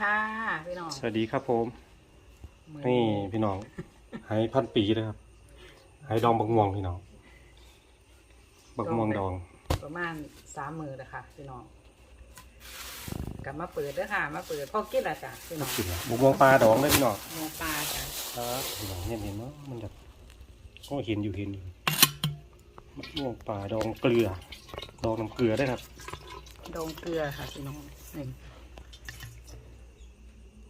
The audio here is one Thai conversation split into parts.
ค่ะพี่น้องสวัสดีครับผมมื้อนี่พี่น้องหายพันปีนะครับหายดองบักม่วงพี่น้องบักม่วงดอง ประมาณสามมือเลยค่ะพี่น้องกลับมาเปิดเด้อค่ะ มาเปิดพ่อกินละจ้ะพี่น้องกินแล้วบักม่วงปลาดองเลยพี่น้องหมูปลาจ้ะครับพี่น้องเห็นเห็นเนาะมันแบบก็เห็นอยู่เห็นอยู่บักม่วงปลาดองเกลือ ดองน้ำเกลือได้ครับ ดองเกลือค่ะพี่น้องนี่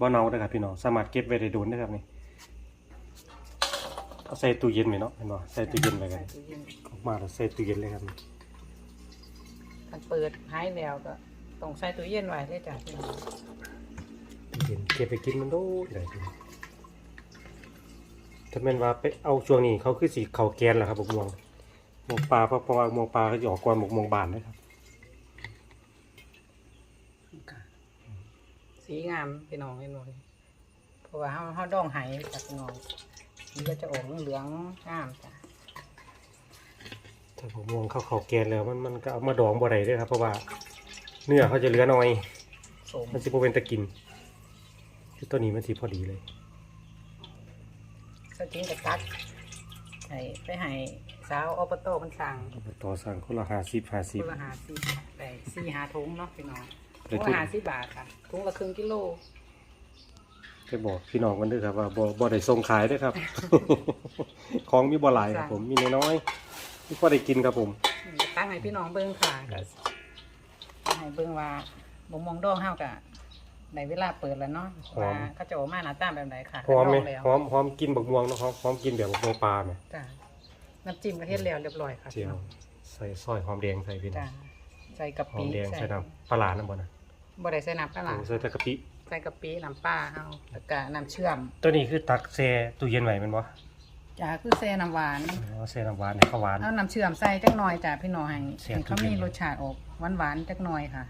บ่เนาได้ครับพี่น้องสามารถเก็บไว้ได้โดนได้ครับนี่เอาใส่ตู้เย็นไหมเนาะเห็นบ่ใส่ตู้เย็นไปกันใส่ตู้เย็นออกมาแล้วใส่ตู้เย็นเลยครับนี่คันเปิดหายแล้วก็ต้องใส่ตู้เย็นไว้ได้อจ้ะพี่น้องตู้เย็นเก็บไปกินมันโดนได้พี่น้องถ้าแม่นว่าไปเอาช่วงนี้เขาคือสีเขาแกนแหละครับบักม่วงหมวงปลาเพราะเพราะว่าหมวงปลาเขาจะออกก่อนหมวกม่วงบานนะครับ ค่ะ สีงามพี่น้องเห็นบ่เพราะว่าเฮาเฮาดองไหจากพี่น้องมันก็จะออกเหลืองๆงามจ้ะถ้าผมมองเข้าเขาแกนแล้วมันมันก็เอามาดองบ่ได้เด้วยครับ เพราะว่าเนื้อเขาจะเหลือน้อย สมมันสิบ่เป็นตะกินคือตัวนี้มันสิพอดีเลยสกินกับตัดให้ไปให้สาวอบตมันสั่งต่อสั่งคนละห้าสิบห้าสิบทุงละหาสิบแต่สี่หาถุงเนาะพี่น้องได้ ถุงทุละนหาสิบบาทค่ะถุงละครึ่งกิโลไปบอกพี่น้องกันด้วยครับว่าบ่บ่ได้ส่งขายเด้วยครับ ของมีบ่หลายครับ ผมมีน้อยๆที่พอได้กินครับผมนี่ก็ตั้งให้พี่น้องเบิ้งค่ะก็ให้เบิ้งว่าบ่มองดองเฮากะในเวลาเปิดแล้วเนาะว่าเขาจะออกมาหน้าตาแบบไหนค่ะหอมไหมดงแล้วหอมหอมกินบักม่วงเนาะหอมหอมกินแบบบักม่วงปลาไหมจ้ะน้ำจิ้มก็เฮ็ดแล้วเรียบร้อยค่ะเจียวใส่ซอยหอมแดงใส่พี่น้อจ้ะงใส่กะหอปิมแดงใส่น้ำปลาหลาน้ำบ่นะ บ่ได้ใส่น้ำปลาร้าโอ้ใส่แต่กะปิใส่กะปิน้ำปลาเฮาแล้วก็น้ำเชื่อมตัวนี้คือตักแช่ตู้เย็นไว้แมันบ่จ้ะคือใส่น้ำหวานอ๋อแช่น้ำหวานให้เขาหวาน เอาน้ำเชื่อมใส่จักหน่อยจ้ะพี่น้องให้เสียงให้เขาทุเรีมียนรสชาติออกหวานๆจักหน่อยค่ะ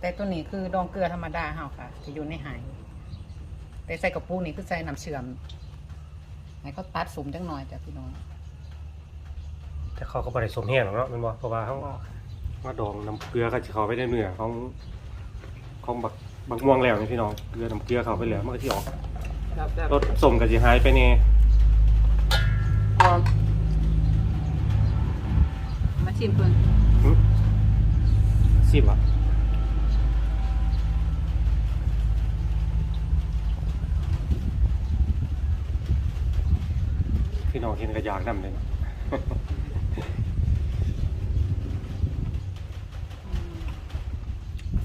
แต่ตัวนี้คือดองเกลือธรรมดาเฮาค่ะที่อยู่ในไหายแต่ใส่กระปุกนี่คือใส่น้ำเชื่อมให้เขาตัดสุ่มจักหน่อยจ้ะพี่น้องแต่เขาก็บ่ได้สมแห้งหรอกเนาะแมันบ่เพราะว่าเขาบอกค่ะ มาดองน้ำเกลือก็จะเข้าไปในเนื้อของของบักบักม่วงแล้วนี่พี่น้องเกลือน้ำเกลือเข้าไปแล้วมันก็สิออกแบบแบบรสส้มก็สิหายไปแน่พอมาชิมเพิ่นหึสิบอะพี่น้องเห็นก็อยากนำเลยเนาะ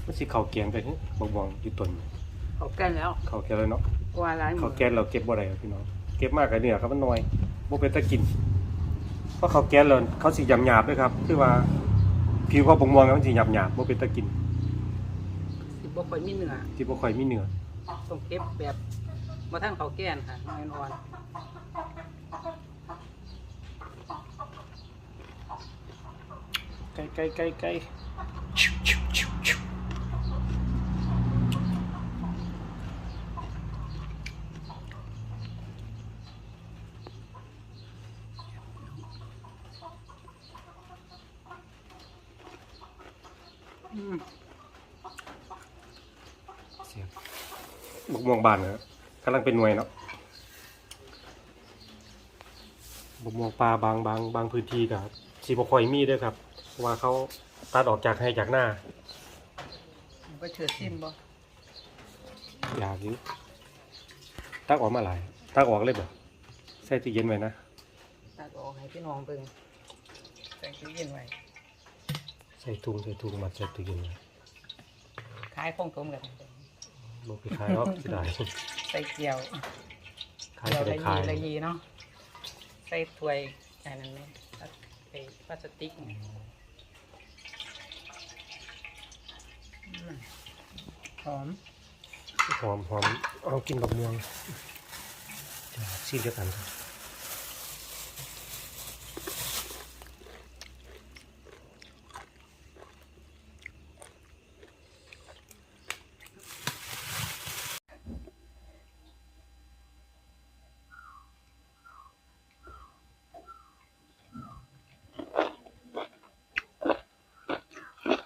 มัน สิเข้าแกงไปนี่บักม่วงอยู่ต้นเอากันแล้วเข้าแกงแล้วเนาะกว่าหลายหมืเขาวแกนเราเก็บบ่ได้ครับพี่น้องเก็บมากกับเนื้อครับมันน้อยบ่เป็นตะกินเพราะเขาวแกนเราเขาสิหยาบหยาบๆด้วยครับคือว่าผิวเขาบงมวงมันสิหยาบหยาบๆบ่เป็นตะกินสิบ่ค่อยมีเนื้อที่บ่ค่อยมีเนื้อต้องเก็บแบบบ่ทั้งเขาวแก่นค่ะน้อยอ่อนไก่ไก่ไก่ไก่ เสียบกม่วงบานเนอะกำลังเป็นหน่วยเนาะบกม่วงปลาบางบางบางพื้นที่กับสีบกค่อยมีเด้วยครับเพราะว่าเขาตัดออกจากให้จากหน้าบ่เชื่อชิมบ่อยากอยู่ตักออกมาหลายตักออกเลยบ่ใส่ตู้เย็นไว้นะตัดออกให้พี่น้องเบิ่งใส่ตู้เย็นไว้ใส่ถุงใส่ถุงมาใส่ตู้เย็นไว้ขายคงตมกันบ่ไปขายหรอกสิได้ใส่เกี๊ยวขายเกี๊ยวก็ได้ละขายยีละยีเนาะใส่ถ้วยอันนั้นแหละไอ้พลาสติกเนี่ยอืมหอมหอมหอมเอากินบักม่วงจะซีเดียวกันครับ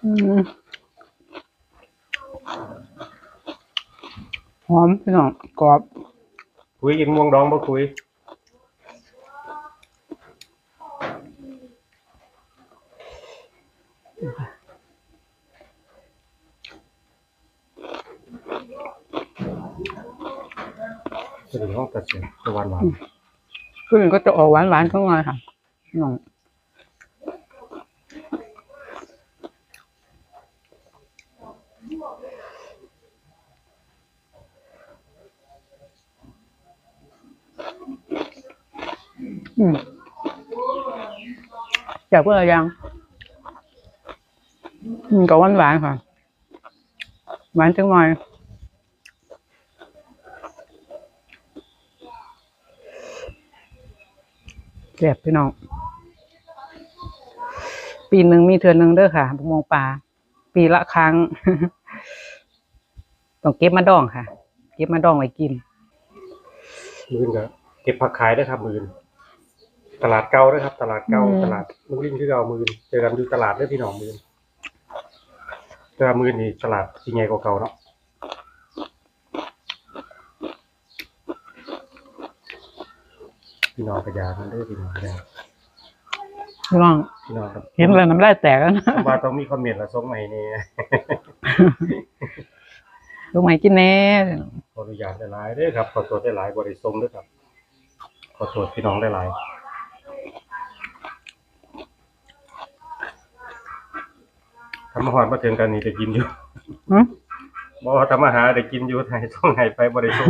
หอมพี่น้องกรอบ คุยกินม่วงดองบ่คุยเป็นห้องตัเสินตะวันหวาน คือมันก็จะออกหวานๆข้างในค่ะน้อง อืมอยากเพื่ออะไรยังอืมก็หวานหวานๆค่ะ หวานจังหน่อยแซ่บพี่น้อง ปีหนึ่งมีเทือนหนึ่งเด้อค่ะบุมงปลา ปีละครั้ง ต้องเก็บมาดองค่ะ เก็บมาดองไว้กิน มือนก็เก็บผักขายได้ครับมือน ตลาดเก่าด้วยครับ ตลาดเก่าอืม ตลาดมือลินคือเก่ามือนเจอกันอยู่ตลาดเด้อพี่น้องมือนแต่ว่ามือนี่ตลาดสิใหญ่กว่าเก่าเนาะพี่น้องกระยามันเด้อพี่น้องเด้อพี่น้องพี่น้องครับเห็นแล้วน้ำลายแตกแล้วนะผมว่าต้องมีคอมเมนต์ละส่งมาให้นี่ ลูกไหมกินแน่ขออนุญาตได้หลายเด้อครับ ขอโทษได้หลายบ่ได้ส่งเด้อครับ ขอโทษพี่น้องได้หลาย ทำอาหารมาถึงกันนี่ได้กินอยู่หึบ่ทำอาหารได้กินอยู่ให้ส่งให้ไปบ่ได้ส่ง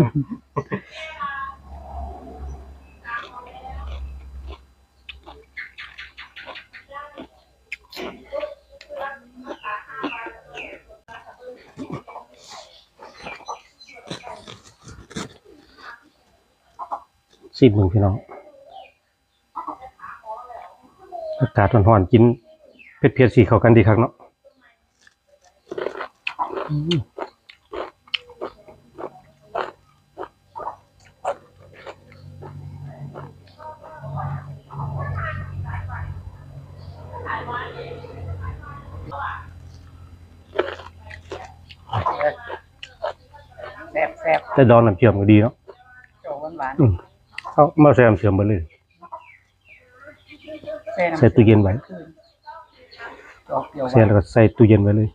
สิบหนึ่งพี่น้องอากาศร้อนๆกินเผ็ดเผ็ดๆสีเข้ากันดีครับเนาะอืม แซ่บแซ่บแต่ดองน้ำเชื่อมก็ดีเนาะโจหวานหวานอืมเอามาใส่น้ำเชื่อมไปเลยๆใส่ตู้เย็นไว้ ดอกเปรี้ยวหเสร็จวานแล้วก็ใส่ตู้เย็นไว้เลย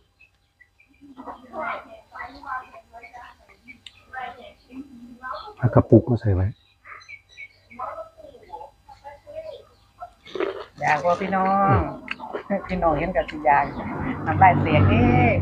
เอากระปุกมาใส่ไว้ อยากว่าพี่น้อง พี่น้องเห็นกับสิอยากน้ำลายเสียเอ๊ะ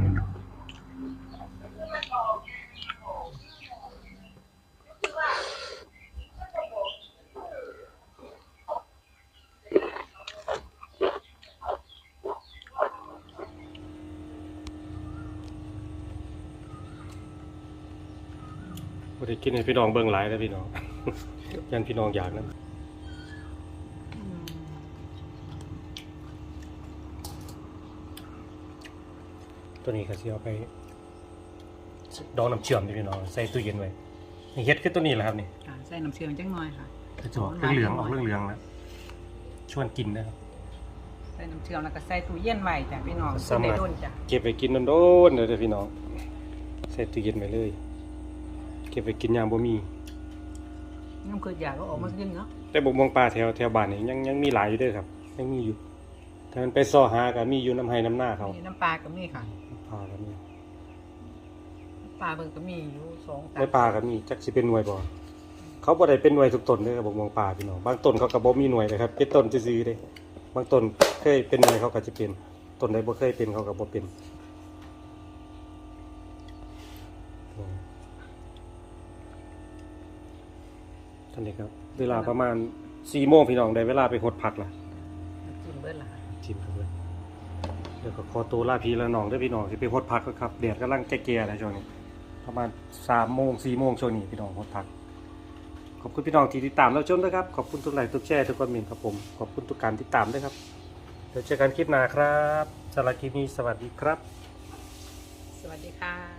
บ่ได้กินให้พี่น้องเบิ่งหลายนะพี่น้อง ยันพี่น้องอยากนะตัวนี้ก็สิเอาไปดองน้ำเชื่อมนี่พี่น้องใส่ตู้เย็นไว้นี่เฮ็ดคือตัวนี้แหละครับนี่ค่ะใส่น้ำเชื่อมจังหน่อยค่ะ กระจอกเหลืองๆออกเหลืองๆแล้วชวนกินนะครับ ใส่น้ำเชื่อมแล้วก็ใส่ตู้เย็นไว้จ้ะพี่น้องสามารถได้โดนจ้ะ เก็บไปกินโดนๆเลยเด้อพี่น้อง ใส่ตู้เย็นไว้เลย เก็บไปกินยามบ่มี น้ำคืออยากก็ออกมากินเนาะแต่บกมองปลาแถวแถวบ้านนี่ยังยังมีหลายอยู่เด้อครับยังมีอยู่ถ้ามันไปซ่อหาก็มีอยู่น้ำไห้น้ำหน้าเขามีน้ำปลาก็มีค่ะปลาก็มีปลาเบิ่งก็มีอยู่สองสามในปลาก็มีจักสิเป็นหน่วยบ่เขาบ่ได้เป็นหน่วยทุกต้นเด้อครับบกมองปลาพี่น้องบางต้นเขาก็บ่มีหน่วยเลยครับเป็นต้นซื่อๆเด้บางต้นเคยเป็นหน่วยเขาก็จะเป็นต้นใดบ่เคยเป็นเขาก็บ่เป็นอืม ท่านนี้ครับเวลาประมาณ4โมงพี่น้องได้เวลาไปหดผักละกินเบิดล่ะทีมครับเพื่อนเดี๋ยวก็ขอตัวลาพี่ละน้องเด้วยพี่น้องที่ไปฮดพักแล้วครับแดดกำลังแก่ๆนะช่วงนี้ ประมาณสามโมงสี่โมงช่วงนี้พี่น้องฮดพัก ขอบคุณพี่น้องที่ติดตามเราชมนะครับ ขอบคุณทุกไลค์ทุกแชร์ทุกคอมเมนต์ครับผมขอบคุณทุกการติดตามด้วยครับเดี๋ยวเจอกันคลิปหน้าครับสำหรับคลิปนี้สวัสดีครับ สวัสดีค่ะ